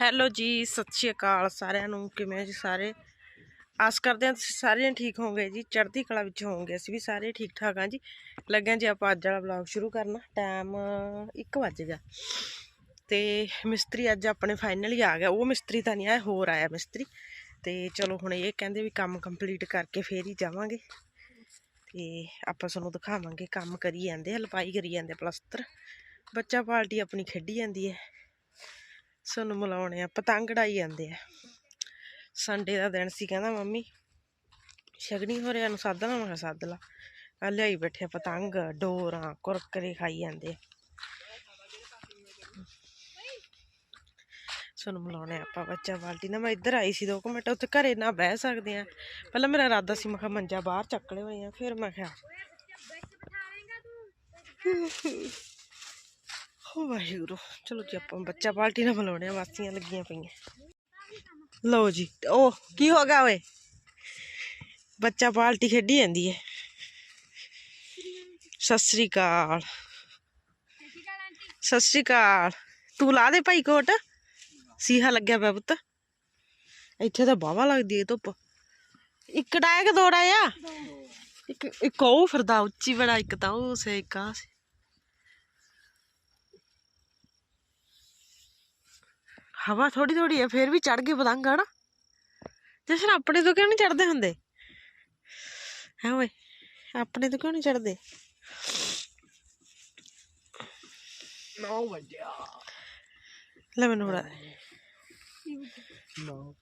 Hello ਜੀ, ਸਤਿ ਸ਼੍ਰੀ ਅਕਾਲ ਸਾਰਿਆਂ ਨੂੰ, ਕਿਵੇਂ ਹੋ ਜੀ ਸਾਰੇ? ਆਸ ਕਰਦੇ ਹਾਂ ਤੁਸੀਂ ਸਾਰੇ ਠੀਕ ਹੋਵੋਗੇ ਜੀ, ਚੜ੍ਹਦੀ ਕਲਾ ਵਿੱਚ ਹੋਵੋਗੇ, ਅਸੀਂ ਵੀ ਸਾਰੇ ਠੀਕ ਠਾਕ ਹਾਂ ਜੀ। ਲੱਗਿਆ ਜੀ ਆਪਾਂ ਅੱਜ ਵਾਲਾ ਵਲੌਗ ਸ਼ੁਰੂ ਕਰਨਾ ਟਾਈਮ 1 ਵਜ ਗਿਆ। ਤੇ ਮਿਸਤਰੀ ਅੱਜ ਆਪਣੇ ਫਾਈਨਲੀ ਆ ਗਿਆ, ਉਹ ਮਿਸਤਰੀ ਤਾਂ ਨਹੀਂ ਆਇਆ, ਹੋਰ ਆਇਆ ਮਿਸਤਰੀ। ਤੇ ਚਲੋ ਹੁਣ ਇਹ ਕਹਿੰਦੇ ਵੀ ਕੰਮ ਕੰਪਲੀਟ ਕਰਕੇ ਫੇਰ ਹੀ ਜਾਵਾਂਗੇ। ਤੇ ਆਪਾਂ ਤੁਹਾਨੂੰ ਦਿਖਾਵਾਂਗੇ, ਕੰਮ ਕਰੀ ਜਾਂਦੇ ਆ ਲਪਾਈ ਕਰੀ ਜਾਂਦੇ ਆ ਪਲਸਤਰ। ਬੱਚਾ ਪਾਰਟੀ ਆਪਣੀ ਖੇਡੀ ਜਾਂਦੀ ਹੈ। ਸਾਨੂੰ ਮਿਲਾਉਣੇ ਆ ਪਤੰਗ ਉਡਾਈ ਜਾਂਦੇ ਆ। ਸੰਡੇ ਦਾ ਦਿਨ ਸੀ, ਕਹਿੰਦਾ ਮੰਮੀ, ਸ਼ਗਨੀ ਹੋਰਿਆਂ ਨੂੰ ਸੱਦ ਲਾ, ਮੈਂ ਸੱਦ ਲਾ। ਆ ਲਿਆਈ ਬੈਠੇ ਪਤੰਗ, ਡੋਰਾਂ, ਕੁਰਕਰੇ ਖਾਈ ਜਾਂਦੇ ਸਾਨੂੰ ਮਿਲਾਉਣੇ ਆ ਆਪਾਂ, ਬੱਚਾ ਬਾਲਟੀ ਨਾ ਮੈਂ ਇੱਧਰ ਆਈ ਸੀ ਦੋ ਕੁ ਮਿੰਟ, ਉੱਥੇ ਘਰੇ ਨਾ ਬਹਿ ਸਕਦੇ ਆ। ਪਹਿਲਾਂ ਮੇਰਾ ਇਰਾਦਾ ਸੀ, ਮੈਂ ਕਿਹਾ ਮੰਜਾ ਬਾਹਰ ਚੱਕ ਲਿਆ ਹੋਏ ਆ, ਫਿਰ ਮੈਂ ਕਿਹਾ ਹੋ ਵਾਹਿਗੁਰੂ, ਚਲੋ ਜੀ ਆਪਾਂ ਬੱਚਾ ਪਾਲਟੀ ਨਾਲ ਮਿਲਾਉਣੇ ਆ ਵਾਸੀਆਂ ਲੱਗੀਆਂ ਪਈਆਂ। ਲਓ ਜੀ ਉਹ ਕੀ ਹੋ ਗਿਆ ਓਏ? ਬੱਚਾ ਪਾਲਟੀ ਖੇਡੀ ਜਾਂਦੀ ਹੈ ਸਤਿ ਸ੍ਰੀ ਅਕਾਲ। ਸਤਿ ਸ੍ਰੀ ਅਕਾਲ। ਤੂੰ ਲਾ ਦੇ ਭਾਈ ਕੋਟ। ਸੀਹਾ ਲੱਗਿਆ ਪਿਆ ਪੁੱਤ। ਇੱਥੇ ਤਾਂ ਬਾਵਾ ਲੱਗਦੀ ਹੈ ਧੁੱਪ। ਇੱਕ ਡਾਇਆ ਕਿ ਦੋ ਡਾਇਆ ਇੱਕ ਇੱਕ ਉਹ ਫਿਰਦਾ, ਉੱਚੀ ਬੜਾ, ਇੱਕ ਤਾਂ ਉਹ ਸੇ ਇੱਕ ਆਹ ਸੇ ਹਵਾ ਥੋੜੀ ਥੋੜੀ ਹੈ ਫੇਰ ਵੀ ਚੜ ਗਏ ਪਤੰਗ ਹਨਾ ਜਸ਼ਨ ਆਪਣੇ ਤੋਂ ਕਿਉਂ ਨਹੀਂ ਚੜਦੇ ਹੁੰਦੇ? ਹੈ ਓਏ ਆਪਣੇ ਤੋਂ ਕਿਉਂ ਨਹੀਂ ਚੜਦੇ 9 ਵਜਿਆ। ਲੈ ਮੈਨੂੰ 9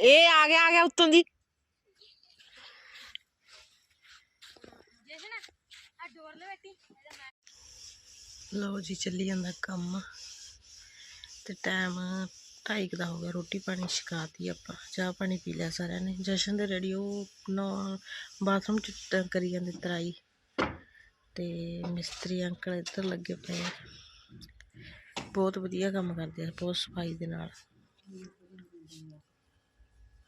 ਇਹ ਆ ਗਿਆ ਆ ਗਿਆ ਉੱਤੋਂ ਦੀ। ਲਓ ਜੀ, ਚੱਲੀ ਜਾਂਦਾ ਕੰਮ। ਤੇ ਟਾਈਮ ਢਾਈ ਦਾ ਹੋ ਗਿਆ, ਰੋਟੀ ਪਾਣੀ ਛਕਾਤੀ ਆਪਾਂ। ਚਾਹ ਪਾਣੀ ਪੀ ਲਿਆ ਸਾਰਿਆਂ ਨੇ। ਜਸ਼ਨ ਦੇ ਰੈਡੀ ਉਹ ਨਾ ਬਾਥਰੂਮ ਚ ਕਰੀ ਜਾਂਦੇ ਤਰਾਈ। ਤੇ ਮਿਸਤਰੀ ਅੰਕਲ ਇੱਧਰ ਲੱਗੇ ਪਏ ਬਹੁਤ ਵਧੀਆ ਕੰਮ ਕਰਦੇ ਆ, ਬਹੁਤ ਸਫ਼ਾਈ ਦੇ ਨਾਲ।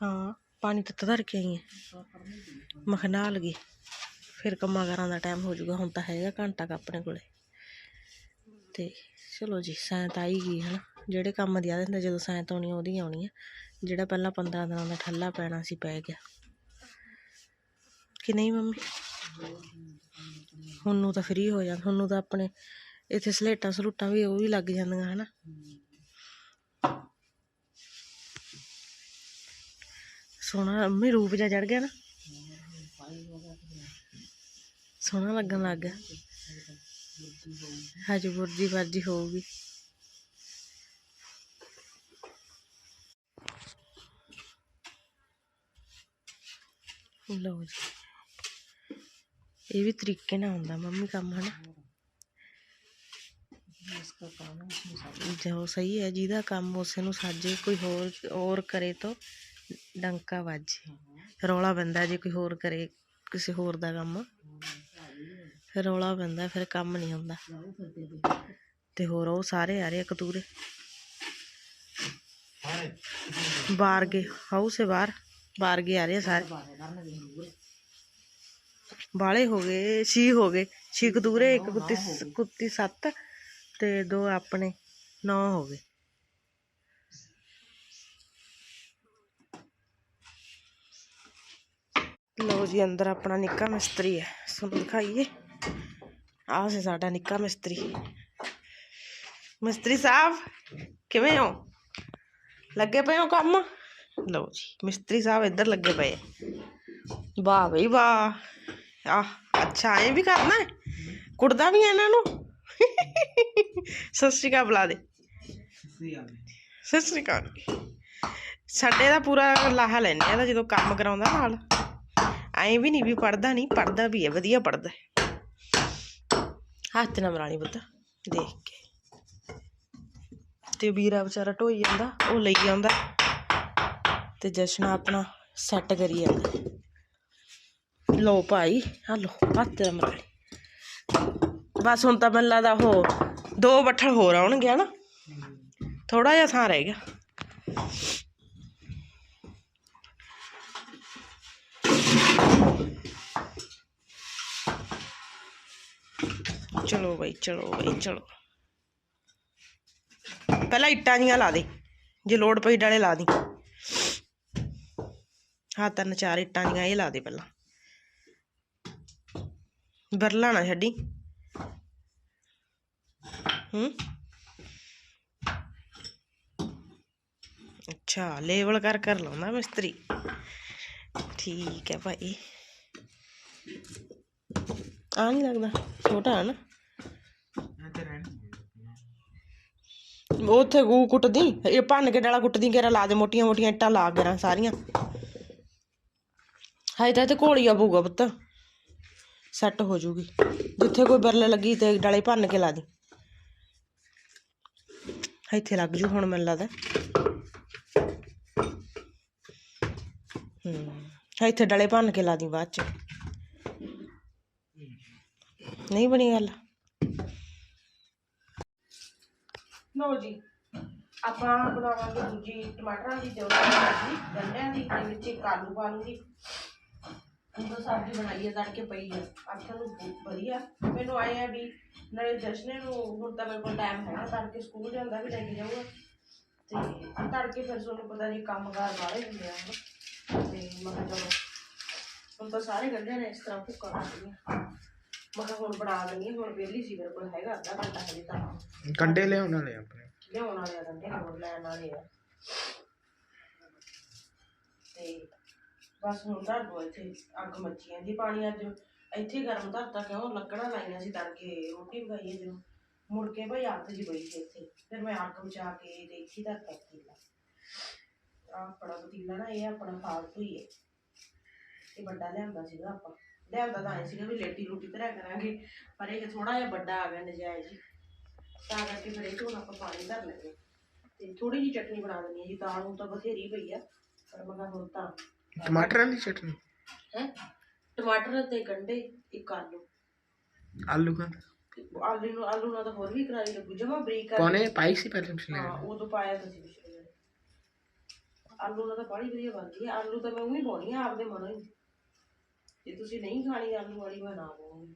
ਹਾਂ, ਪਾਣੀ ਤੱਤਾ ਧਰ ਕੇ ਆਈ ਹੈ ਮਖਨਾ ਲਗੀ ਫਿਰ ਕੰਮਾਂ ਕਾਰਾਂ ਦਾ ਟਾਈਮ ਹੋ ਜਾਊਗਾ, ਹੁਣ ਤਾਂ ਹੈਗਾ ਘੰਟਾ ਕੁ ਆਪਣੇ ਕੋਲੇ। ਤੇ ਚਲੋ ਜੀ ਸੈਂਤ ਆਈ ਗਈ ਹੈ ਨਾ ਜਿਹੜੇ ਕੰਮ ਦੀ ਆ ਦਿੰਦਾ ਜਦੋਂ ਸੈਂਤ ਆਉਣੀ ਉਹਦੀ ਆਉਣੀ ਆ। ਜਿਹੜਾ ਪਹਿਲਾਂ 15 ਦਿਨਾਂ ਦਾ ਠੱਲਾ ਪੈਣਾ ਸੀ, ਪੈ ਗਿਆ। ਕਿ ਨਹੀਂ ਮੰਮੀ? ਹੁਣ ਨੂੰ ਤਾਂ ਫ੍ਰੀ ਹੋ ਜਾਂਦਾ। ਹੁਣ ਨੂੰ ਤਾਂ ਆਪਣੇ ਇੱਥੇ ਸਲੇਟਾਂ ਸਲੂਟਾਂ ਵੀ ਉਹ ਵੀ ਲੱਗ ਜਾਂਦੀਆਂ ਹਨਾ। ਸੋਹਣਾ ਅੰਮੀ ਰੂਪ ਜਿਹਾ ਚੜ ਗਿਆ ਨਾ। ਸੋਹਣਾ ਲੱਗਣ ਲੱਗ ਗਿਆ। ਹਾਂਜੀ ਬੁਰਜੀ ਵਰਜੀ ਹੋਊਗੀ। ਲਓ ਜੀ। ਇਹ ਵੀ ਤਰੀਕੇ ਨਾਲ ਹੁੰਦਾ ਮੰਮੀ ਕੰਮ, ਹਨਾ? ਜੋ ਸਹੀ ਹੈ, ਜਿਹਦਾ ਕੰਮ ਉਸੇ ਨੂੰ ਸਾਜੇ, ਕੋਈ ਹੋਰ ਹੋਰ ਕਰੇ ਤਾਂ ਡੰਕਾ ਵੱਜੇ। ਰੌਲਾ ਬੰਦਾ ਜੇ ਕੋਈ ਹੋਰ ਕਰੇ ਕਿਸੇ ਹੋਰ ਦਾ ਕੰਮ। ਫਿਰ ਰੌਲਾ ਪੈਂਦਾ, ਫਿਰ ਕੰਮ ਨਹੀਂ ਹੁੰਦਾ। ਤੇ ਹੋਰ ਉਹ ਸਾਰੇ ਆ ਰਹੇ ਆ ਕਤੂਰੇ। ਬਾਹਰ ਗਏ ਹਾਊਸ ਹੈ ਬਾਹਰ। ਬਾਹਰ ਗਏ ਆ ਰਹੇ ਆ ਸਾਰੇ। ਬਾਲੇ ਹੋ ਗਏ, ਛੀ ਹੋ ਗਏ। ਛੀ ਕਤੂਰੇ, ਇੱਕ ਕੁੱਤੀ ਕੁੱਤੀ ਸੱਤ ਤੇ ਦੋ ਆਪਣੇ, ਨੌ ਹੋ ਗਏ। ਲਓ ਜੀ, ਅੰਦਰ ਆਪਣਾ ਨਿੱਕਾ ਮਿਸਤਰੀ ਹੈ। ਤੁਹਾਨੂੰ ਦਿਖਾਈਏ। ਆਹ ਸੇ ਸਾਡਾ ਨਿੱਕਾ ਮਿਸਤਰੀ ਮਿਸਤਰੀ ਸਾਹਿਬ ਕਿਵੇਂ ਹੋ ਲੱਗੇ ਪਏ ਹੋ ਕੰਮ ਲਓ ਜੀ ਮਿਸਤਰੀ ਸਾਹਿਬ ਇੱਧਰ ਲੱਗੇ ਪਏ ਆ। ਵਾਹ ਬਈ ਵਾਹ ਆਹ ਅੱਛਾ ਐਂ ਵੀ ਕਰਨਾ ਹੈ ਕੁੜਦਾ ਵੀ ਹੈ ਇਹਨਾਂ ਨੂੰ ਸਤਿ ਸ਼੍ਰੀ ਅਕਾਲ ਬੁਲਾ ਦੇ ਸਤਿ ਸ਼੍ਰੀ ਅਕਾਲ ਸਾਡੇ ਦਾ ਪੂਰਾ ਲਾਹਾ ਲੈਣੇ ਆ ਇਹਦਾ ਜਦੋਂ ਕੰਮ ਕਰਾਉਂਦਾ ਨਾਲ ਐਂ ਵੀ ਨਹੀਂ ਵੀ ਪੜਦਾ ਨਹੀਂ ਪੜਦਾ ਵੀ ਹੈ ਵਧੀਆ ਪੜਦਾ ਹੱਥ ਨਾ ਮਰਾਣੀ ਪੁੱਤ, ਦੇਖ ਕੇ। ਤੇ ਵੀਰਾ ਵਿਚਾਰਾ ਢੋਈ ਜਾਂਦਾ, ਉਹ ਲਈ ਜਾਂਦਾ ਤੇ ਜਸ਼ਨ ਆਪਣਾ ਸੈੱਟ ਕਰੀ ਜਾਂਦਾ। ਲੋ ਭਾਈ ਆ ਲੋ ਹੱਥ ਨਾ ਮਰਾਣੀ। ਬਸ ਹੁਣ ਤਾਂ ਮੈਨੂੰ ਲੱਗਦਾ ਉਹ ਦੋ ਬੱਠਲ ਹੋਰ ਆਉਣਗੇ, ਹਨਾ? ਥੋੜਾ ਜਿਹਾ ਥਾਂ ਰਹਿ ਗਿਆ। ਚਲੋ ਬਈ ਚਲੋ ਬਈ, ਚਲੋ। ਪਹਿਲਾਂ ਇੱਟਾਂ ਜੀਆਂ ਲਾ ਦੇ, ਜੇ ਲੋੜ ਪਈ ਡਾਲੇ ਲਾ ਦੀ। ਹਾਂ ਤਿੰਨ ਚਾਰ ਇੱਟਾਂ ਜੀਆਂ ਇਹ ਲਾ ਦੇ ਪਹਿਲਾਂ। ਬਰਲਾ ਨਾ ਛੱਡੀ। ਹੂੰ। ਅੱਛਾ, ਲੇਵਲ ਕਰ ਕਰ ਲਾਉਂਦਾ ਮਿਸਤਰੀ। ਠੀਕ ਹੈ ਭਾਈ। ਆ ਨਹੀਂ ਲੱਗਦਾ, ਛੋਟਾ ਹੈ ਨਾ? ਉੱਥੇ ਗੂ ਕੁੱਟਦੀ, ਇਹ ਭੰਨ ਕੇ ਡਾਲਾ ਕੁੱਟਦੀ ਕੇਰਾ ਲਾ ਦੇ, ਮੋਟੀਆਂ ਮੋਟੀਆਂ ਇੱਟਾਂ ਲਾ ਕਰਾਂ ਸਾਰੀਆਂ। ਹਾਏ ਤਾਂ ਤੇ ਘੋਲੀਆ ਪਊਗਾ ਪੁੱਤ। ਸੈੱਟ ਹੋ ਜੂਗੀ ਜਿੱਥੇ ਕੋਈ ਬਰਲੇ ਲੱਗੀ ਤੇ ਡਾਲੇ ਭੰਨ ਕੇ ਲਾ ਦੀ। ਇੱਥੇ ਲੱਗ ਜੂ ਹੁਣ ਮੈਨੂੰ ਲੱਗਦਾ। ਹੂੰ, ਇੱਥੇ ਡਲੇ ਭੰਨ ਕੇ ਲਾ ਦੀ ਬਾਅਦ ਚ। ਨਹੀਂ ਬਣੀ ਗੱਲ। ਲਓ ਜੀ, ਆਪਾਂ ਬਣਾਵਾਂਗੇ ਦੂਜੀ ਟਮਾਟਰਾਂ ਦੀ ਤੇ ਉਹਨਾਂ ਗੰਢਿਆਂ ਦੀ, ਤੇ ਵਿੱਚ ਇੱਕ ਆਲੂ ਪਾ ਲੂੰਗੀ ਹੁਣ ਸਬਜ਼ੀ ਬਣਾਈ ਹੈ ਤੜਕੇ ਪਈ ਹੈ ਅੱਖਾਂ ਨੂੰ ਬਹੁਤ ਵਧੀਆ। ਮੈਨੂੰ ਆਏ ਆ ਵੀ ਨਾਲੇ ਜਸ਼ਨੇ ਨੂੰ, ਹੁਣ ਤਾਂ ਮੇਰੇ ਕੋਲ ਟਾਈਮ ਹੈਗਾ, ਤੜਕੇ ਸਕੂਲ ਜਾਂਦਾ ਵੀ ਲੈ ਕੇ ਜਾਊਗਾ। ਤੇ ਤੜਕੇ ਫਿਰ ਤੁਹਾਨੂੰ ਪਤਾ ਨਹੀਂ ਕੰਮਕਾਰ ਬਾਹਲੇ ਹੁੰਦੇ ਆ। ਹੁਣ ਤੇ ਮੈਂ ਕਿਹਾ ਚਲੋ, ਹੁਣ ਤਾਂ ਸਾਰੇ ਗੰਢਿਆਂ ਨੇ ਇਸ ਤਰ੍ਹਾਂ ਭੁੱਕਾ ਕਰਦੀ ਮੈਂ ਕਿਹਾ ਹੁਣ ਬਣਾ ਲੈਂਦੀ ਹਾਂ ਹੁਣ ਵਿਹਲੀ ਸੀ ਮੇਰੇ ਕੋਲ ਹੈਗਾ ਅੱਧਾ ਘੰਟਾ ਹਜੇ ਤਾਂ। ਕੰਡੇ ਲਿਆਉਣ ਵਾਲੇ ਆਪਣੇ? ਲਿਆਉਣ ਵਾਲੇ ਆ ਗੰਢੇ ਹੋਰ ਲੈਣ ਵਾਲੇ ਆ। ਤੇ ਬਸ ਹੁਣ ਧਰ ਦੋ ਇੱਥੇ ਅੱਗ ਮੱਚੀ ਜਾਂਦੀ ਪਾਣੀ ਅੱਜ। ਇੱਥੇ ਗਰਮ ਧਰਤਾ ਕਿਉਂ? ਲੱਕੜਾਂ ਲਾਈਆਂ ਸੀ ਤੜਕੇ ਰੋਟੀ ਪਕਾਈ ਜਦੋਂ। ਮੁੜ ਕੇ ਭਾਈ ਅੱਗ ਜੀ ਪਈ ਸੀ ਇੱਥੇ। ਫਿਰ ਮੈਂ ਅੱਗ ਬਚਾ ਕੇ ਤੇ ਇੱਥੇ ਧਰਤਾ ਪਤੀਲਾ। ਆਹ ਆਪਣਾ ਪਤੀਲਾ ਨਾ ਇਹ ਆਪਣਾ ਫਾਲਤੂ ਹੀ ਹੈ। ਇਹ ਵੱਡਾ ਲਿਆਂਦਾ ਸੀਗਾ ਆਪਾਂ। ਲਿਆਂਦਾ ਤਾਂ ਸੀਗਾ ਵੀ ਲੇਟੀ ਰੋਟੀ ਧਰਿਆ ਕਰਾਂਗੇ ਪਰ ਇਹ ਥੋੜਾ ਜਿਹਾ ਵੱਡਾ ਆ ਗਿਆ ਨਜਾਇਜ਼ ਜੀ ਤਾਂ ਕਰਕੇ ਫਿਰ ਇਹ ਆਪਾਂ ਪਾਣੀ ਧਰ ਲੈਂਦੇ ਤੇ ਥੋੜੀ ਜਿਹੀ ਚਟਨੀ ਬਣਾ ਦਿੰਦੀ ਹਾਂ ਜੀ ਦਾਲ ਨੂੰ ਤਾਂ ਬਥੇਰੀ ਪਈ ਆ ਪਰ ਮੈਂ ਹੁਣ ਤਾਂ ਟਮਾਟਰਾਂ ਦੀ ਚਟਨੀ? ਹੈ? ਟਮਾਟਰ ਤੇ ਗੰਢੇ ਇੱਕ ਆਲੂ। ਆਲੂ ਕਾ? ਆਲੂ ਨੂੰ ਆਲੂ ਨਾਲ ਤਾਂ ਹੋਰ ਵੀ ਕਰਾਰੀ ਲੱਗੂ ਜਮਾ ਬਰੀਕ ਕਰ ਕੋਨੇ ਪਾਈ ਸੀ ਪਹਿਲੇ ਪਿਛਲੇ ਹਾਂ ਪਾਇਆ ਤਾਂ ਸੀ ਪਿਛਲੇ ਵਾਰ ਆਲੂ ਨਾਲ ਤਾਂ ਬੜੀ ਵਧੀਆ ਬਣਦੀ ਹੈ ਆਲੂ ਤਾਂ ਮੈਂ ਉਹੀ ਪਾਉਣੀ ਆ ਆਪਦੇ ਮਨੋਂ ਹੀ। ਜੇ ਤੁਸੀਂ ਨਹੀਂ ਖਾਣੀ ਆਲੂ ਵਾਲੀ ਬਣਾ ਲਓ।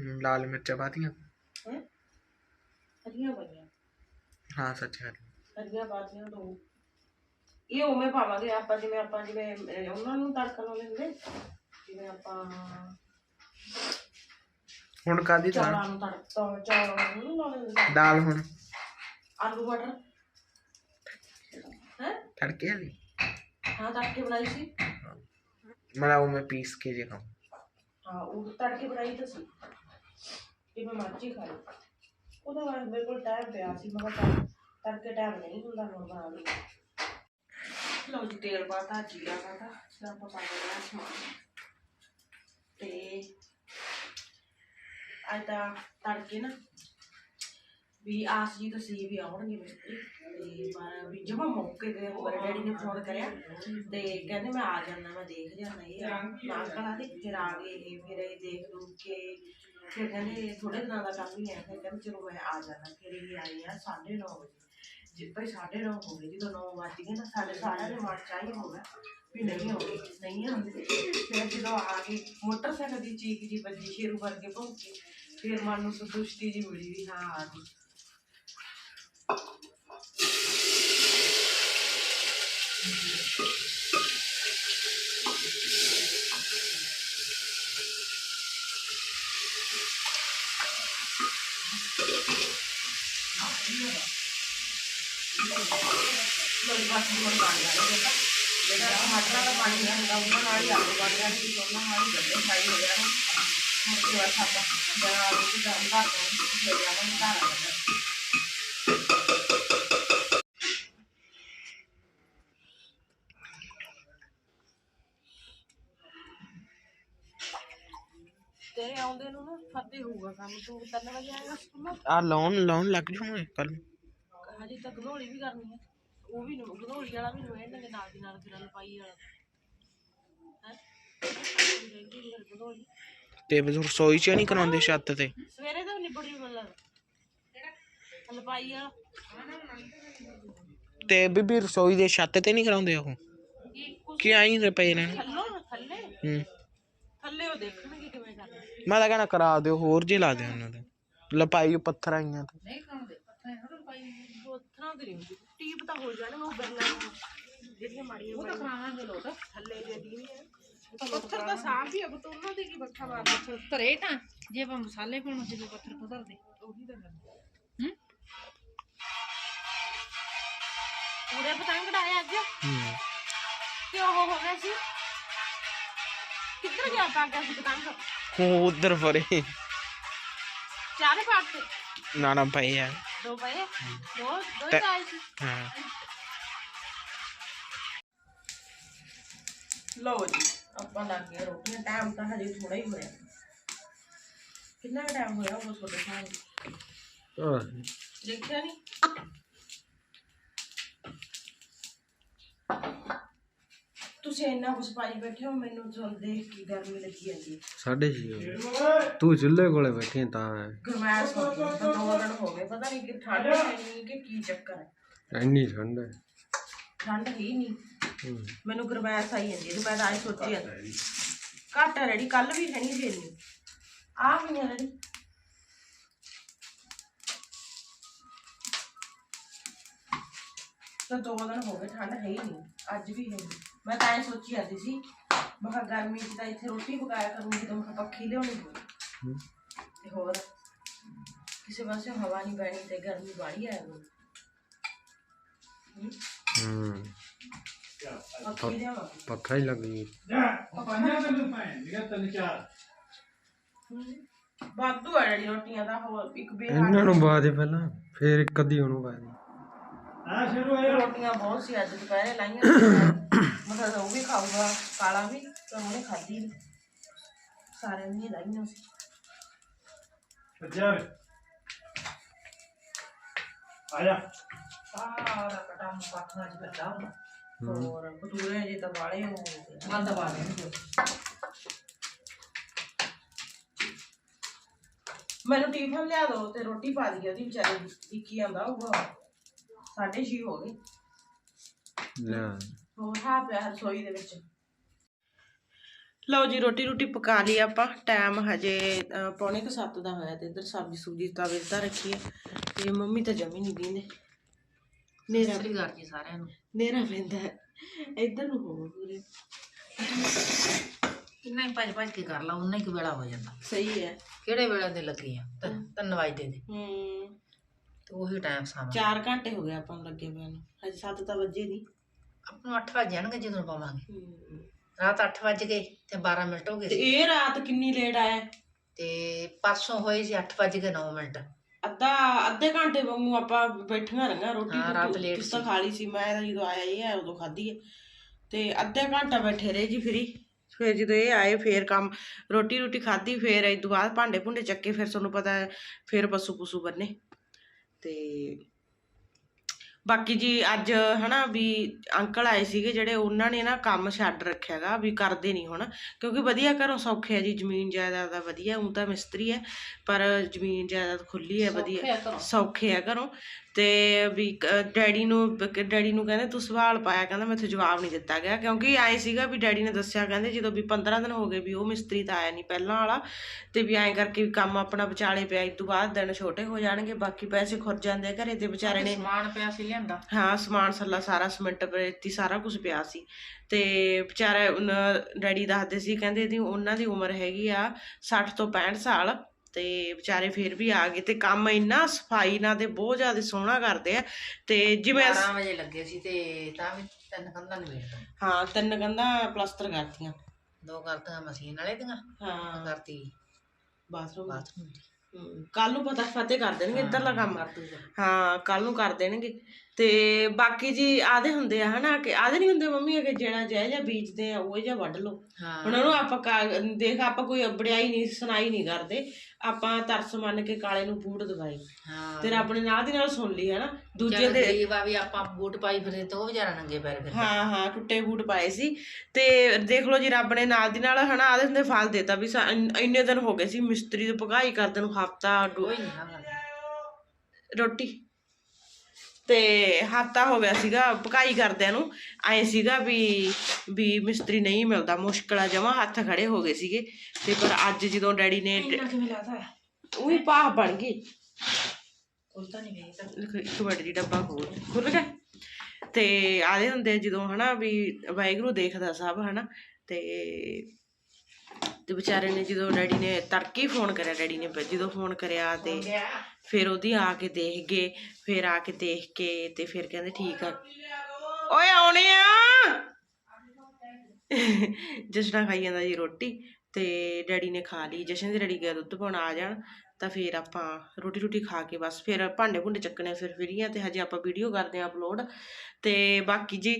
ਹਮ, ਲਾਲ ਮਿਰਚਾਂ ਪਾਤੀਆਂ? ਹੈ? ਹਰੀਆਂ ਪਈਆਂ। ਹਾਂ ਸੱਚ ਹੈ ਹਰੀਆਂ ਪਾਤੀਆਂ ਦੋ। ਇਹ ਉਵੇਂ ਪਾਵਾਂਗੇ ਆਪਾਂ ਜਿਵੇਂ ਆਪਾਂ ਜਿਵੇਂ ਅਹ, ਉਹਨਾਂ ਨੂੰ ਤੜਕਾ ਲਾਉਂਦੇ ਹੁੰਦੇ ਜਿਵੇਂ ਆਪਾਂ ਹੁਣ ਕਾਦੀ ਦਾਲ? ਚੌਲਾਂ ਨੂੰ ਤੜਕਾ ਚੌਲਾਂ ਨੂੰ ਨੀ ਲਾਉਂਦੇ ਹੁੰਦੇ ਦਾਲ ਹੁਣ? ਆਲੂ ਮਟਰ ਹੈ? ਤੜਕੇ ਵਾਲੀ? ਹਾਂ ਤੜਕੇ ਬਣਾਈ ਸੀ। ਮਲਾ ਉਹ ਮੈਂ ਪੀਸ ਕੇ ਹਾਂ, ਉਹ ਤੜਕੇ ਬਣਾਈ ਤਾਂ ਸੀ। ਇਹ ਮੈਂ ਮਰਜ਼ੀ ਖਾ ਲਈ। ਉਹਦਾ ਬਾਅਦ ਮੇਰੇ ਕੋਲ ਟਾਈਮ ਪਿਆ ਸੀ, ਮੈਂ ਕਿਹਾ ਚੱਲ, ਤੜਕੇ ਟਾਈਮ ਨਹੀਂ ਹੁੰਦਾ, ਹੁਣ ਬਣਾ ਲਈ ਲਓ ਜੀ, ਤੇਲ ਪਾਤਾ, ਜੀਰਾ ਪਾਤਾ ਫਿਰ ਆਪਾਂ ਪਾ ਦੇਣਾ ਸਮਾਨ। ਤੇ ਅੱਜ ਤਾਂ ਤੜਕੇ ਨਾ ਵੀ ਆਸ ਜੀ ਤੁਸੀਂ ਵੀ ਆਉਣਗੇ ਮਿਸਤਰੀ ਤੇ ਪਰ ਵੀ ਜਮਾ ਮੌਕੇ ਤੇ ਮੇਰੇ ਡੈਡੀ ਨੇ ਫੋਨ ਕਰਿਆ ਤੇ ਕਹਿੰਦੇ ਮੈਂ ਆ ਜਾਣਾ ਮੈਂ ਦੇਖ ਜਾਣਾ ਇਹ ਮੈਂ ਕਹਾ ਤੇ ਫਿਰ ਆ ਗਏ ਇਹ ਫਿਰ ਇਹ ਦੇਖ ਦੂ ਕੇ। ਫਿਰ ਕਹਿੰਦੇ ਥੋੜੇ ਦਿਨਾਂ ਦਾ ਕੰਮ ਹੀ ਹੈ। ਫਿਰ ਕਹਿੰਦੇ ਚਲੋ ਮੈਂ ਆ ਜਾਣਾ ਫਿਰ ਇਹ ਆਏ ਆ 9:30 ਵਜੇ। ਜੇ ਭਾਈ 9:30 ਹੋ ਗਏ, ਜਦੋਂ 9 ਵੱਜ ਗਏ ਨਾ, ਸਾਡੇ ਸਾਰਿਆਂ ਦੇ ਮਨ ਚਾਹੀ ਹੋ ਗਿਆ ਵੀ ਨਹੀਂ ਆਉਂਦੇ ਨਹੀਂ ਆਉਂਦੇ। ਫਿਰ ਜਦੋਂ ਆ ਗਏ, ਮੋਟਰਸਾਈਕਲ ਦੀ ਚੀਕ ਜੀ ਵੱਜੀ, ਸ਼ੇਰੂ ਵਰਗੇ ਭੌਂਕੇ। ਫਿਰ ਮਨ ਨੂੰ ਸੰਤੁਸ਼ਟੀ ਜੀ ਮਿਲੀ ਵੀ ਹਾਂ ਆ ਗਈ ਲੋਕ ਬਸ ਹੁਣ ਪਾਣੀ ਆ ਰਿਹਾ ਜਿਹੜਾ ਟਮਾਟਰਾਂ ਦਾ ਪਾਣੀ ਹੈ ਹੁੰਦਾ ਉਹਨਾਂ ਨਾਲ ਹੀ ਆਲੂ ਬਣ ਜਾਣਗੇ ਤੇ ਉਹਨਾਂ ਨਾਲ ਹੀ ਗੰਢੇ ਫਰਾਈ ਹੋ ਜਾਣਗੇ ਮੁੜ ਕੇ ਬਸ ਆਪਾਂ ਜਿਹੜਾ ਆਲੂ ਨੂੰ ਗਰਮ ਕਰ ਦੋ ਫਿਰ ਜਾਵਾਂਗੇ ਘਰ ਆ ਜਾਂਦਾ ਤੇਰੇ ਆਉਂਦੇ ਨੂੰ ਨਾ ਫੱਤੇ ਹੋਊਗਾ ਕੰਮ ਤੂੰ ਤਿੰਨ ਵਜੇ ਆਏਗਾ ਸਕੂਲੋਂ ਆ ਲਾਉਣ ਲਾਉਣ ਲੱਗ ਜੂਗੇ ਕੱਲ ਹਜੇ ਤੱਕ ਗਧੋਲੀ ਵੀ ਕਰਨੀ ਹੈ। ਉਹ ਵੀ ਨੂੰ ਗਧੋਲੀ ਵਾਲਾ ਵੀ ਨਵੇੜਨਗੇ ਨਾਲ ਦੀ ਨਾਲ ਫਿਰ ਲਪਾਈ ਵਾਲਾ। ਹੈ? ਗਧੋਲੀ। ਤੇ ਵੀ ਰਸੋਈ ਚ ਨਹੀਂ ਕਰਾਉਂਦੇ ਛੱਤ ਤੇ? ਸਵੇਰੇ ਤਾਂ ਨਿਬੜ ਜੂ ਲੱਗਦਾ ਲਪਾਈ ਵਾਲਾ। ਤੇ ਬੀਬੀ ਰਸੋਈ ਦੇ ਛੱਤ ਤੇ ਨਹੀਂ ਕਰਾਉਂਦੇ ਉਹ? ਕੀ ਆਈ ਰੁਪਏ ਨੇ ਥੱਲੋਂ ਥੱਲੇ? ਹੂੰ। ਥੱਲੇ ਉਹ ਦੇਖਣਗੇ ਕਿਵੇਂ ਕਰਨਾ। ਮੈਂ ਤਾਂ ਕਹਿੰਦਾ ਕਰਾ ਦਿਓ ਹੋਰ ਜੇ ਲਾ ਦਿਓ ਉਹਨਾਂ ਦਾ। ਲਪਾਈ ਪੱਥਰ ਆਈਆਂ ਤੇ। ਨਹੀਂ ਖਾਂਦੇ ਪੱਥਰ ਹਰ ਪਾਈ ਪੱਥਰਾਂ ਤੇ ਨਹੀਂ ਹੁੰਦੀ। ਟੀਪ ਤਾਂ ਹੋ ਜਾਣਗੇ ਉਹ ਬਰਨਾ ਜਿਹੜੀਆਂ ਮਾੜੀਆਂ ਉਹ ਤਾਂ ਖਾਵਾਂਗੇ ਲੋਟ ਥੱਲੇ ਦੇ ਦੀ ਪੱਥਰ ਤਾਂ ਸਾਫ਼ ਹੀ ਆ ਬਤ ਉਹਨਾਂ ਦੇ ਕੀ ਬੱਠਾ ਮਾਰਦਾ ਧਰੇ ਤਾਂ ਜੇ ਆਪਾਂ ਮਸਾਲੇ ਪਾਉਣ ਜਦੋਂ ਪੱਥਰ ਕੁਤਰਦੇ। ਉਹੀ ਤਾਂ ਗੱਲ। ਹੂੰ? ਪੂਰੇ ਪਤੰਗ ਡਾਏ ਅੱਜ? ਹੂੰ। ਕਿ ਉਹ ਹੋ ਗਿਆ ਸੀ? ਕਿੱਧਰ ਗਿਆ ਪਾ ਗਿਆ ਸੀ ਪਤੰਗ ਉਹ ਉਧਰ ਫਰੇ ਚਾਰੇ ਤੇ? ਨਾ ਨਾ ਪਏ ਆ। ਦੋ ਪਏ? ਦੋ ਦੋ ਹੀ ਆਏ ਸੀ। ਹਾਂ। ਲਓ ਜੀ ਆਪਾਂ ਲੱਗ ਗਏ ਰੋਟੀਆਂ। ਟਾਈਮ ਤਾਂ ਹਜੇ ਥੋੜਾ ਹੀ ਹੋਇਆ। ਕਿੰਨਾ ਟਾਈਮ ਹੋਇਆ ਉਹ ਤੁਹਾਡੇ ਸਾਹਮਣੇ ਦੇਖਿਆ ਨਹੀਂ ਤੁਸੀਂ ਇੰਨਾ ਕੁਛ ਪਾਈ ਬੈਠੇ ਹੋ ਮੈਨੂੰ ਤੁਹਾਨੂੰ ਦੇਖ ਕੇ ਗਰਮੀ ਲੱਗੀ ਜਾਂਦੀ ਹੈ। ਸਾਢੇ ਛੇ ਹੋ ਗਏ। ਤੂੰ ਚੁੱਲ੍ਹੇ ਕੋਲੇ ਬੈਠੀ ਤਾਂ। ਹੈ। ਗਰਮੈਸ਼ ਹੋ ਗਈ ਤਾਂ ਦੋ ਦਿਨ ਹੋ ਗਏ ਪਤਾ ਨਹੀਂ ਕਿ ਠੰਡ ਹੈ ਨਹੀਂ ਕਿ ਕੀ ਚੱਕਰ ਹੈ। ਇੰਨੀ ਠੰਡ ਹੈ। ਠੰਡ ਹੀ ਨਹੀਂ। ਮੈਨੂੰ ਗਰਮੈਸ਼ ਆਈ ਜਾਂਦੀ ਤੇ ਮੈਂ ਤਾਂ ਆਈ ਸੋਚੀ ਆ ਘੱਟ ਹੈ ਰੈਡੀ ਕੱਲ ਵੀ ਹੈ ਨਹੀਂ ਆ ਵੀ ਨਹੀਂ ਰੈਡੀ। ਤਾਂ ਦੋ ਦਿਨ ਹੋ ਗਏ ਠੰਡ ਹੈ ਹੀ ਨਹੀਂ ਅੱਜ ਵੀ ਹੈ ਨਹੀਂ ਮੈਂ ਤਾਂ ਐ ਸੋਚੀ ਜਾਂਦੀ ਸੀ ਮੈਂ ਕਿਹਾ ਗਰਮੀ 'ਚ ਤਾਂ ਇੱਥੇ ਰੋਟੀ ਪਕਾਇਆ ਕਰੂੰਗੀ ਤਾਂ ਮੈਂ ਕਿਹਾ ਪੱਖੀ ਲਿਆਉਣੀ ਹੂੰ। ਤੇ ਹੋਰ? ਕਿਸੇ ਪਾਸੇ ਹਵਾ ਨਹੀਂ ਪੈਣੀ ਤੇ ਗਰਮੀ ਬਾੜੀ ਆ ਗਈ ਹੂੰ। ਪੱਖੀ ਹੀ ਲੱਗ ਗਈ ਵਾਧੂ ਆ ਜਿਹੜੀ ਰੋਟੀਆਂ ਦਾ ਹੋਰ ਇੱਕ ਬੇਹਾਲ ਇਹਨਾਂ ਨੂੰ ਬਾਅਦ ਪਹਿਲਾਂ ਫੇਰ ਇੱਕ ਅੱਧੀ ਉਹਨੂੰ ਬਾਅਦ ਰੋਟੀਆਂ ਬਹੁਤ ਸੀ ਅੱਜ ਦੁਪਹਿਰੇ ਲਾਈਆਂ ਮਤਲਬ ਉਹ ਵੀ ਖਾਊਗਾ ਕਾਲਾ ਵੀ ਤਾਂ ਉਹਨੇ ਖਾਧੀ ਨੀ। ਸਾਰਿਆਂ ਨੇ ਲਾਈਆਂ ਸੀ। ਸਾਰਾ ਕਟਾ ਮੁਕਾਖਣਾ ਚ ਬੱਦਾ ਹੋਰ ਬਟੂਰੇ ਜੇ ਤਾਂ ਵਾਲੇ ਹੋ ਬੰਦ ਪਾ ਦੇਣਗੇ। ਮੈਨੂੰ ਟਿਫਨ ਲਿਆ ਦੋ ਤੇ ਰੋਟੀ ਪਾ ਦਈਏ ਉਹਦੀ ਵਿਚਾਰੀ ਦੀ। ਕੀ ਆਂਦਾ ਉਹ ਸਾਢੇ ਛੇ ਹੋ ਗਏ। ਲੈ। ਹਾਂ ਪਿਆ ਰਸੋਈ ਦੇ ਵਿੱਚ? ਲਓ ਜੀ ਰੋਟੀ ਰੋਟੀ ਪਕਾ ਲਈ ਆਪਾਂ। ਟਾਈਮ ਹਜੇ ਪੌਣੇ ਕੁ ਸੱਤ ਦਾ ਹੋਇਆ ਤੇ ਇੱਧਰ ਸਬਜ਼ੀ ਸੁਬਜ਼ੀ ਤਵੇ ਤੇ ਰੱਖੀ ਹੈ ਤੇ ਮੰਮੀ ਤਾਂ ਜਮੀ ਨਹੀਂ ਦੀਂਦੇ। ਨੇਰਾ ਘਰ ਜੀ ਸਾਰਿਆਂ ਨੂੰ। ਨੇਰਾ ਪੈਂਦਾ ਹੈ। ਇੱਧਰ ਨੂੰ ਹੋਵੋ ਪੂਰੇ। ਕਿੰਨਾ ਹੀ ਭੱਜ ਭੱਜ ਕੇ ਕਰ ਲਾ ਉਨਾ ਹੀ ਕੁ ਵੇਲਾ ਹੋ ਜਾਂਦਾ। ਸਹੀ ਹੈ। ਕਿਹੜੇ ਵੇਲੇ ਦੇ ਲੱਗੇ ਆ? ਤਿੰਨ ਵਜੇ ਦੇ। ਹੂੰ। ਤੇ ਉਹੀ ਟਾਈਮ ਸਾਂ 4 ਘੰਟੇ ਹੋ ਗਏ ਆਪਾਂ ਨੂੰ ਲੱਗੇ ਪਏ ਨੂੰ। ਹਜੇ 7 ਤਾਂ ਵੱਜੇ ਨਹੀਂ ਆਪਾਂ ਨੂੰ 8 ਵਜ ਜਾਣਗੇ ਜਦੋਂ ਪਾਵਾਂਗੇ। ਰਾਤ 8 ਵਜ ਗਏ ਤੇ 12 ਮਿੰਟ ਹੋ ਗਏ ਤੇ ਸੀ। ਇਹ ਰਾਤ ਕਿੰਨੀ ਲੇਟ ਆਇਆ? ਤੇ ਪਰਸੋਂ ਹੋਏ ਸੀ 8 ਵਜ ਕੇ 9 ਮਿੰਟ। ਅੱਧਾ ਅੱਧੇ ਘੰਟੇ ਵਾਂਗੂ ਆਪਾਂ ਬੈਠੀਆਂ ਰਹੀਆਂ ਰੋਟੀ ਹਾਂ, ਰਾਤ ਰੂਟੀ late ਕਿਸ ਤਾਂ ਸੀ। ਖਾ ਲਈ ਸੀ ਮੈਂ ਤਾਂ ਜਦੋਂ ਆਇਆ ਇਹ ਹੈ ਉਦੋਂ ਖਾਧੀ ਹੈ ਤੇ ਅੱਧੇ ਘੰਟਾ ਬੈਠੇ ਰਹੇ ਜੀ ਫਰੀ ਫਿਰ ਜਦੋਂ ਇਹ ਆਏ ਫੇਰ ਕੰਮ ਰੋਟੀ ਰੋਟੀ ਖਾਧੀ ਫੇਰ ਇਸ ਤੋਂ ਬਾਅਦ ਭਾਂਡੇ ਭੁੰਡੇ ਚੱਕੇ ਫਿਰ ਤੁਹਾਨੂੰ ਪਤਾ ਹੈ ਫੇਰ ਪਸ਼ੂ ਪਸ਼ੂ ਬੰਨੇ। ਤੇ ਬਾਕੀ ਜੀ ਅੱਜ ਹਨਾ ਵੀ ਅੰਕਲ ਆਏ ਸੀਗੇ ਜਿਹੜੇ ਉਹਨਾਂ ਨੇ ਨਾ ਕੰਮ ਛੱਡ ਰੱਖਿਆਗਾ ਵੀ ਕਰਦੇ ਨਹੀਂ ਹੁਣ ਕਿਉਂਕਿ ਵਧੀਆ ਘਰੋਂ ਸੌਖੇ ਆ ਜੀ ਜ਼ਮੀਨ ਜਾਇਦਾਦ ਦਾ ਵਧੀਆ ਉਹ ਤਾਂ ਮਿਸਤਰੀ ਹੈ ਪਰ ਜ਼ਮੀਨ ਜਾਇਦਾਦ ਖੁੱਲੀ ਹੈ ਵਧੀਆ ਸੌਖੇ ਆ ਘਰੋਂ। ਤੇ ਵੀ ਡੈਡੀ ਨੂੰ ਡੈਡੀ ਨੂੰ ਕਹਿੰਦੇ ਤੂੰ ਸਵਾਲ ਪਾਇਆ ਕਹਿੰਦਾ ਮੈਥੋਂ ਜਵਾਬ ਨਹੀਂ ਦਿੱਤਾ ਗਿਆ ਕਿਉਂਕਿ ਆਏ ਸੀਗਾ ਵੀ ਡੈਡੀ ਨੇ ਦੱਸਿਆ ਕਹਿੰਦੇ ਜਦੋਂ ਵੀ 15 ਦਿਨ ਹੋ ਗਏ ਵੀ ਉਹ ਮਿਸਤਰੀ ਤਾਂ ਆਇਆ ਨਹੀਂ ਪਹਿਲਾਂ ਵਾਲਾ ਤੇ ਵੀ ਐਂ ਕਰਕੇ ਵੀ ਕੰਮ ਆਪਣਾ ਵਿਚਾਲੇ ਪਿਆ ਇਸ ਤੋਂ ਬਾਅਦ ਦਿਨ ਛੋਟੇ ਹੋ ਜਾਣਗੇ ਬਾਕੀ ਪੈਸੇ ਖੁਰ ਜਾਂਦੇ ਘਰੇ ਤੇ ਵਿਚਾਰੇ ਨੇ ਸਮਾਨ ਪਿਆ ਸੀ ਲਿਆਂਦਾ। ਹਾਂ ਸਮਾਨ ਸੱਲਾ ਸਾਰਾ ਸਿਮੈਂਟ ਪ੍ਰੇਤੀ ਸਾਰਾ ਕੁਝ ਪਿਆ ਸੀ। ਤੇ ਵਿਚਾਰਾ ਡੈਡੀ ਦੱਸਦੇ ਸੀ ਕਹਿੰਦੇ ਇਹਦੀ ਉਹਨਾਂ ਦੀ ਉਮਰ ਹੈਗੀ ਆ 60 ਤੋਂ 65 ਸਾਲ। ਤੇ ਵਿਚਾਰੇ ਫੇਰ ਵੀ ਆ ਗਏ ਤੇ ਕੰਮ ਇੰਨਾ ਸਫ਼ਾਈ ਨਾਲ ਤੇ ਬਹੁਤ ਜ਼ਿਆਦਾ ਸੋਹਣਾ ਕਰਦੇ ਆ ਤੇ ਜਿਵੇਂ ਅਸ- 12 ਵਜੇ ਲੱਗੇ ਸੀ ਤੇ ਤਾਂ ਵੀ ਤਿੰਨ ਕੰਧਾਂ ਨੂੰ ਵੇਖਦਾ ਹਾਂ ਤਿੰਨ ਕੰਧਾਂ ਪਲਸਤਰ ਕਰਤੀਆਂ। ਦੋ ਕਰਤੀਆਂ ਮਸ਼ੀਨ ਵਾਲੇ ਦੀਆਂ ਹਾਂ। ਕਰਤੀ। ਬਾਥਰੂਮ। ਬਾਥਰੂਮ। ਕੱਲ ਨੂੰ ਪਤਾ ਫਤਿਹ ਕਰ ਦੇਣਗੇ ਇੱਧਰਲਾ ਕੰਮ। ਕਰ ਦੂਗਾ। ਹਾਂ ਕੱਲ ਨੂੰ ਕਰ ਦੇਣਗੇ। ਤੇ ਬਾਕੀ ਜੀ ਆਦੇ ਹੁੰਦੇ ਆ ਹਨਾ ਕਿ ਆਦੇ ਨਹੀਂ ਹੁੰਦੇ ਮੰਮੀ ਕਿ ਜਿਹੜਾ ਜੈ ਜਾਂ ਬੀਜਦੇ ਆ ਉਹ ਜਿਹਾ ਵੱਢ ਲਓ। ਹੁਣ ਉਹਨੂੰ ਆਪਾਂ ਦੇਖ ਆਪਾਂ ਕੋਈ ਅਬੜਿਆਈ ਨਹੀਂ ਸੁਣਾਈ ਨਹੀਂ ਕਰਦੇ। ਆਪਾਂ ਤਰਸ ਮੰਨ ਕੇ ਕਾਲੇ ਨੂੰ ਬੂਟ ਦਵਾਈ ਤੇ ਰੱਬ ਨੇ ਨਾਲ ਦੀ ਨਾਲ ਸੁਣ ਲਈ ਹਨਾ। ਦੂਜੇ ਦੇ ਗਰੀਬ ਵੀ ਆਪਾਂ ਬੂਟ ਪਾਈ ਫਿਰੇ ਤੇ ਉਹ ਵਿਚਾਰਾ ਨੰਗੇ ਪੈਰ ਫਿਰਦਾ। ਹਾਂ ਹਾਂ ਟੁੱਟੇ ਬੂਟ ਪਾਏ ਸੀ। ਤੇ ਦੇਖ ਲਓ ਜੀ ਰੱਬ ਨੇ ਨਾਲ ਦੀ ਨਾਲ ਹਨਾ ਆਦੇ ਹੁੰਦੇ ਫਲ ਦੇਤਾ ਵੀ ਇੰਨ- ਦਿਨ ਹੋ ਗਏ ਸੀ ਮਿਸਤਰੀ ਦੀ ਭਗਾਈ ਕਰਦੇ ਨੂੰ ਹਫਤਾ। ਰੋਟੀ। ਤੇ ਹਫਤਾ ਹੋ ਗਿਆ ਸੀਗਾ ਪਕਾਈ ਕਰਦਿਆਂ ਨੂੰ ਐ ਸੀਗਾ ਵੀ ਵੀ ਮਿਸਤਰੀ ਨਹੀਂ ਮਿਲਦਾ ਮੁਸ਼ਕਲ ਆ ਜਮਾ ਹੱਥ ਖੜੇ ਹੋ ਗਏ ਸੀਗੇ। ਤੇ ਪਰ ਅੱਜ ਜਦੋਂ ਡੈਡੀ ਨੇ ਉਹੀ ਪਾਹ ਬਣ ਗਈ। ਨਹੀਂ ਵੱਡੀ ਡੱਬਾ ਖੋਲ ਖੁੱਲ ਗਿਆ। ਤੇ ਆਦੇ ਹੁੰਦੇ ਜਦੋਂ ਹਨਾ ਵੀ ਵਾਹਿਗੁਰੂ ਦੇਖਦਾ ਸਭ ਹਨਾ ਤੇ ਤੇ ਵਿਚਾਰੇ ਨੇ ਜਦੋਂ ਡੈਡੀ ਨੇ ਤੜਕੇ ਫੋਨ ਕਰਿਆ ਡੈਡੀ ਨੇ ਜਦੋਂ ਫੋਨ ਕਰਿਆ ਤੇ ਫਿਰ ਉਹਦੀ ਆ ਕੇ ਦੇਖ ਗਏ ਫਿਰ ਆ ਕੇ ਦੇਖ ਕੇ ਤੇ ਫਿਰ ਕਹਿੰਦੇ ਠੀਕ ਆ। ਓਏ ਆਉਣੇ ਆ। ਜਸ਼ਨਾ ਖਾਈ ਜਾਂਦਾ ਜੀ ਰੋਟੀ ਤੇ ਡੈਡੀ ਨੇ ਖਾ ਲਈ। ਜਸ਼ਨ ਦੇ ਡੈਡੀ ਗਿਆ ਦੁੱਧ ਪਾਉਣ ਆ ਜਾਣ ਤਾਂ ਫਿਰ ਆਪਾਂ ਰੋਟੀ ਰੋਟੀ ਖਾ ਕੇ ਬਸ ਫਿਰ ਭਾਂਡੇ ਭੁੰਡੇ ਚੱਕਣੇ ਫਿਰ ਫਰੀਆਂ ਤੇ ਹਜੇ ਆਪਾਂ ਵੀਡੀਓ ਕਰਦੇ ਆ ਅਪਲੋਡ ਤੇ ਬਾਕੀ ਜੀ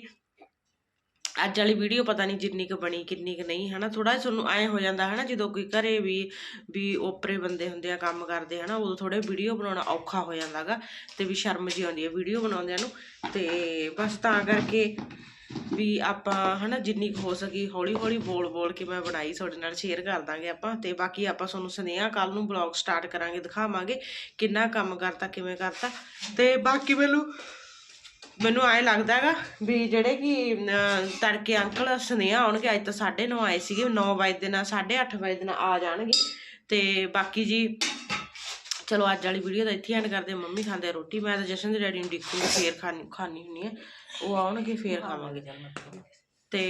ਅੱਜ ਵਾਲੀ ਵੀਡੀਓ ਪਤਾ ਨਹੀਂ ਜਿੰਨੀ ਕੁ ਬਣੀ, ਕਿੰਨੀ ਕੁ ਨਹੀਂ, ਹਨਾ? ਥੋੜਾ ਤੁਹਾਨੂੰ ਐ ਹੋ ਜਾਂਦਾ, ਹਨਾ? ਜਦੋਂ ਕੋਈ ਘਰੇ ਵੀ ਵੀ ਓਪਰੇ ਬੰਦੇ ਹੁੰਦੇ ਆ, ਕੰਮ ਕਰਦੇ ਹਨਾ? ਉਦੋਂ ਥੋੜੇ ਵੀਡੀਓ ਬਣਾਉਣਾ ਔਖਾ ਹੋ ਜਾਂਦਾਗਾ ਤੇ ਵੀ ਸ਼ਰਮ ਜੀ ਆਉਂਦੀ ਹੈ ਵੀਡੀਓ ਬਣਾਉਂਦਿਆਂ ਨੂੰ। ਤੇ ਬਸ ਤਾਂ ਕਰਕੇ ਵੀ ਆਪਾਂ, ਹਨਾ? ਜਿੰਨੀ ਕੁ ਹੋ ਸਕੀ ਹੌਲੀ ਹੌਲੀ ਬੋਲ ਬੋਲ ਕੇ ਮੈਂ ਬਣਾਈ, ਤੁਹਾਡੇ ਨਾਲ ਸ਼ੇਅਰ ਕਰ ਦਾਂਗੇ ਆਪਾਂ। ਤੇ ਬਾਕੀ ਆਪਾਂ ਤੁਹਾਨੂੰ ਸੁਨੇਹਾ ਕੱਲ ਨੂੰ ਬਲੌਗ ਸਟਾਰਟ ਕਰਾਂਗੇ, ਦਿਖਾਵਾਂਗੇ ਕਿੰਨਾ ਕੰਮ ਕਰਤਾ, ਕਿਵੇਂ ਕਰਤਾ। ਤੇ ਬਾਕੀ ਮੈਨੂੰ ਮੈਨੂੰ ਐ ਲੱਗਦਾ ਹੈਗਾ ਵੀ ਜਿਹੜੇ ਕਿ ਤੜਕੇ ਅੰਕਲ ਸੁਨੇਹਾ ਆਉਣਗੇ ਅੱਜ ਤਾਂ 9:30 ਆਏ ਸੀਗੇ 9 ਵਜੇ ਦੇ ਨਾਲ 8:30 ਵਜੇ ਦੇ ਨਾਲ ਆ ਜਾਣਗੇ। ਤੇ ਬਾਕੀ ਜੀ ਚਲੋ ਅੱਜ ਵਾਲੀ ਵੀਡੀਓ ਦਾ ਇੱਥੇ ਐਂਡ ਕਰਦੇ ਹਾਂ। ਮੰਮੀ ਖਾਂਦੇ ਰੋਟੀ ਮੈਂ ਤਾਂ ਜਸ਼ਨ ਦੇ ਡੈਡੀ ਨੂੰ ਡਿੱਕੂਗੀ ਫੇਰ ਖਾਣੀ ਖਾਣੀ ਹੁੰਨੀ ਆ। ਉਹ ਆਉਣਗੇ ਫੇਰ ਖਾਵਾਂਗੇ। ਤੇ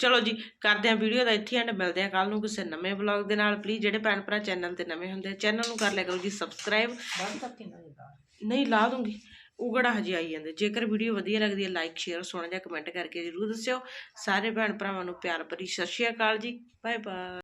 ਚਲੋ ਜੀ ਕਰਦੇ ਆ ਵੀਡੀਓ ਦਾ ਇੱਥੇ ਐਂਡ ਮਿਲਦੇ ਆ ਕੱਲ ਨੂੰ ਕਿਸੇ ਨਵੇਂ ਵਲੌਗ ਦੇ ਨਾਲ। ਪਲੀਜ਼ ਜਿਹੜੇ ਭੈਣ ਭਰਾ ਚੈਨਲ ਤੇ ਨਵੇਂ ਹੁੰਦੇ ਚੈਨਲ ਨੂੰ ਕਰ ਲਿਆ ਕਰੋ ਜੀ ਸਬਸਕ੍ਰਾਈਬ ਨਹੀਂ ਲਾ ਦੂੰਗੀ। ਉਗੜਾ ਹਜੇ ਆਈ ਜਾਂਦੇ। ਜੇਕਰ ਵੀਡੀਓ ਵਧੀਆ ਲੱਗਦੀ ਹੈ ਲਾਈਕ ਸ਼ੇਅਰ ਸੋਹਣਾ ਜਿਹਾ ਕਮੈਂਟ ਕਰਕੇ ਜਰੂਰ ਦੱਸਿਓ। ਸਾਰੇ ਭੈਣ ਭਰਾਵਾਂ ਨੂੰ ਪਿਆਰ ਭਰੀ ਸਤਿ ਸ਼੍ਰੀ ਅਕਾਲ ਜੀ। Bye bye